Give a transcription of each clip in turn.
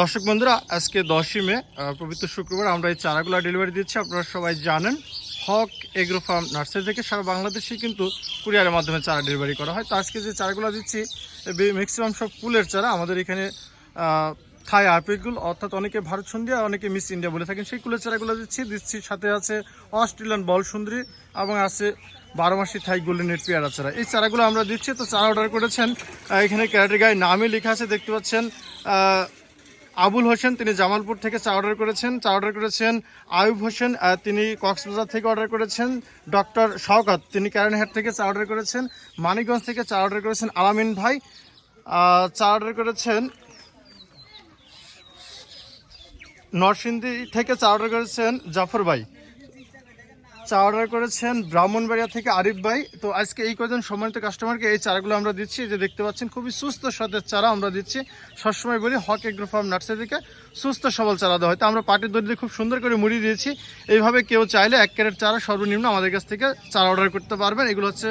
দর্শক বন্ধুরা, আজকে দশই মে পবিত্র শুক্রবার আমরা এই চারাগুলো ডেলিভারি দিচ্ছি, আপনারা সবাই জানেন। হক এগ্রো ফার্ম নার্সারি থেকে সারা বাংলাদেশে কিন্তু কুরিয়ারের মাধ্যমে চারা ডেলিভারি করা হয়। তো আজকে যে চারাগুলো দিচ্ছি ম্যাক্সিমাম সব ফুলের চারা। আমাদের এখানে থাই আরপিগুল অর্থাৎ অনেকে ভারত সন্ধ্যা অনেকে মিস ইন্ডিয়া বলে থাকেন। সেই কুলের চারাগুলো দিচ্ছি। দিচ্ছি, সাথে আছে অস্ট্রেলিয়ান বল সুন্দরী এবং আছে বারো মাসি থাই গোল্ডেন নেট পেয়ারা চারা। এই চারাগুলো আমরা দিচ্ছি। তো চারা অর্ডার করেছেন এখানে ক্যারেটের গায়ে নামে লেখা আছে, দেখতে পাচ্ছেন আবুল হোসেন, তিনি জামালপুর থেকে চা অর্ডার করেছেন। চা অর্ডার করেছেন আয়ুব হোসেন তিনি কক্সবাজার থেকে অর্ডার করেছেন। ডক্টর শওকত, তিনি ক্যারেনহাট থেকে চা অর্ডার করেছেন। মানিকগঞ্জ থেকে চা অর্ডার করেছেন আলামিন ভাই। চা অর্ডার করেছেন নরসিংদী থেকে চা অর্ডার করেছেন জাফর ভাই। চা অর্ডার করেছেন ব্রাহ্মণবাড়িয়া থেকে আরিফ ভাই। তো আজকে এই কজন সম্মানিত কাস্টমারকে এই চারাগুলো আমরা দিচ্ছি যে দেখতে পাচ্ছেন খুবই সুস্থ সতেজ চারা আমরা দিচ্ছি। সবসময় বলি হক এগ্রো ফার্ম নার্সারি থেকে সুস্থ সবল চারা দেওয়া হয়। তো আমরা পাটির দড়ি দিয়ে খুব সুন্দর করে মুড়ি দিয়েছি। এইভাবে কেউ চাইলে এক ক্যারেট চারা সর্বনিম্ন আমাদের কাছ থেকে চারা অর্ডার করতে পারবেন। এগুলো হচ্ছে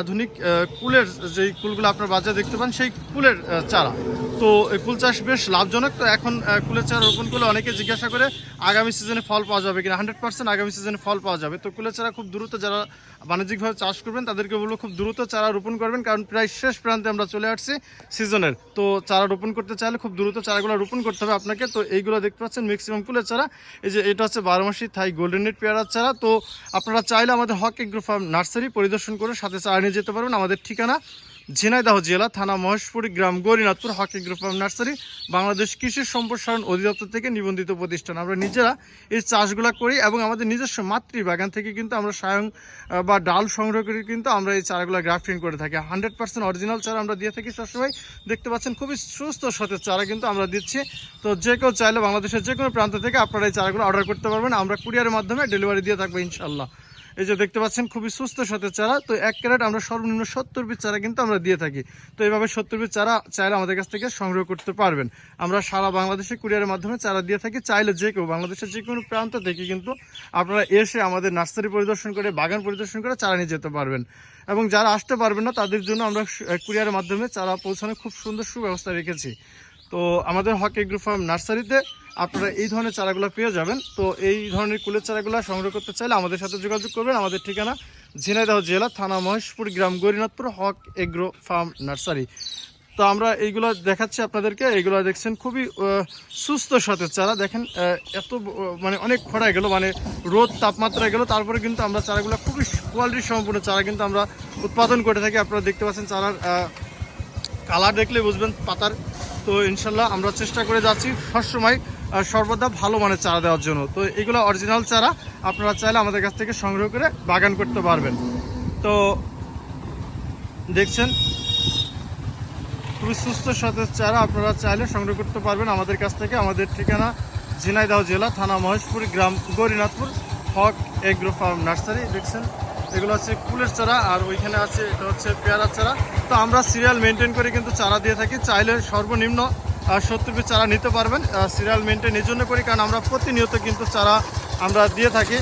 আধুনিক কুলের যেই কুলগুলো আপনার বাজারে দেখতে পান, সেই কুলের চারা। তো এই কুল চাষ বেশ লাভজনক। তো এখন কুলের চারা রোপণ করলে অনেকে জিজ্ঞাসা করে, আগামী সিজনে ফল পাওয়া যাবে কিনা? হান্ড্রেড পার্সেন্ট আগামী সিজনে ফল পাওয়া যাবে। তো কুলের চারা খুব দ্রুত যারা বাণিজ্যিকভাবে চাষ করবেন, তাদেরকে বলব খুব দ্রুত চারা রোপণ করবেন, কারণ প্রায় শেষ প্রান্তে আমরা চলে আসছি সিজনের। তো চারা রোপণ করতে চাইলে খুব দ্রুত চারাগুলো রোপণ করতে হবে আপনাকে। তো এইগুলো দেখতে পাচ্ছেন ম্যাক্সিমাম ফুলের চারা। এই যে এটা হচ্ছে বারো মাসি থাই গোল্ডেন নেট পেয়ারার চারা। তো আপনারা চাইলে আমাদের হক এগ্রো ফার্ম নার্সারি পরিদর্শন করে সাথে চারা নিয়ে যেতে পারবেন। আমাদের ঠিকানা ঝিনাইদহ জেলা, থানা মহেশপুরি গ্রাম, গৌরীনাথপুর, হকি গ্রুপ অফ নার্সারি, বাংলাদেশ কৃষি সম্প্রসারণ অধিদপ্তর থেকে নিবন্ধিত প্রতিষ্ঠান। আমরা নিজেরা এই চাষগুলো করি এবং আমাদের নিজস্ব মাতৃবাগান থেকে কিন্তু আমরা স্বয়ং বা ডাল সংগ্রহ করে কিন্তু আমরা এই চারাগুলো গ্রাফটিং করে থাকি। হান্ড্রেড পার্সেন্ট অরিজিনাল চারা আমরা দিয়ে থাকি সবসময়। দেখতে পাচ্ছেন খুবই সুস্থ সতেজ চারা কিন্তু আমরা দিচ্ছি। তো যে কেউ চাইলে বাংলাদেশের যে কোনো প্রান্ত থেকে আপনারা এই চারাগুলো অর্ডার করতে পারবেন। আমরা কুরিয়ারের মাধ্যমে ডেলিভারি দিয়ে থাকব ইনশাল্লাহ এই যে দেখতে পাচ্ছেন, খুবই সুস্থ সতেজ চারা। তো এক ক্যারেট আমরা সর্বনিম্ন সত্তর পিস চারা কিন্তু আমরা দিয়ে থাকি। তো এইভাবে সত্তর পিস চারা চাইলে আমাদের কাছ থেকে সংগ্রহ করতে পারবেন। আমরা সারা বাংলাদেশে কুরিয়ারের মাধ্যমে চারা দিয়ে থাকি। চাইলে যে কেউ বাংলাদেশের যে কোনো প্রান্ত থেকে কিন্তু আপনারা এসে আমাদের নার্সারি পরিদর্শন করে, বাগান পরিদর্শন করে চারা নিয়ে যেতে পারবেন। এবং যারা আসতে পারবেন না, তাদের জন্য আমরা কুরিয়ারের মাধ্যমে চারা পৌঁছানোর খুব সুন্দর সুব্যবস্থা রেখেছি। তো আমাদের হক এগ্রো ফার্ম নার্সারিতে আপনারা এই ধরনের চারাগুলো পেয়ে যাবেন। তো এই ধরনের কুলের চারাগুলো সংগ্রহ করতে চাইলে আমাদের সাথে যোগাযোগ করবেন। আমাদের ঠিকানা ঝিনাইদহ জেলা, থানা মহেশপুর, গ্রাম Gaurinathpur, Haque agro farm nursery. তো আমরা এইগুলো দেখাচ্ছি আপনাদেরকে। এইগুলো দেখছেন খুবই সুস্থ সতেজ চারা। দেখেন এত মানে অনেক খরায় গেল মানে রোদ তাপমাত্রা গেল। তারপরে কিন্তু আমরা চারাগুলো খুবই কোয়ালিটি সম্পূর্ণ চারা কিন্তু আমরা উৎপাদন করে থাকি। আপনারা দেখতে পাচ্ছেন চারার কালার দেখলে বুঝবেন, পাতার তো ইনশাল্লাহ আমরা চেষ্টা করে যাচ্ছি সবসময় সর্বদা ভালো মানের চারা দেওয়ার জন্য। তো এগুলো অরিজিনাল চারা, আপনারা চাইলে আমাদের কাছ থেকে সংগ্রহ করে বাগান করতে পারবেন। তো দেখছেন, খুবই সুস্থ সতেজ চারা আপনারা চাইলে সংগ্রহ করতে পারবেন আমাদের কাছ থেকে। আমাদের ঠিকানা ঝিনাইদহ জেলা, থানা মহেশপুর, গ্রাম Gaurinathpur, Haque agro farm nursery, দেখছেন? এগুলো হচ্ছে কুলের চারা, আর ওইখানে আছে, এটা হচ্ছে পেয়ারার চারা। তো আমরা সিরিয়াল মেনটেন করে কিন্তু চারা দিয়ে থাকি। চাইলে সর্বনিম্ন সত্তর পিস চারা নিতে পারবেন। সিরিয়াল মেনটেন এই জন্য করি, কারণ আমরা প্রতিনিয়ত কিন্তু চারা আমরা দিয়ে থাকি।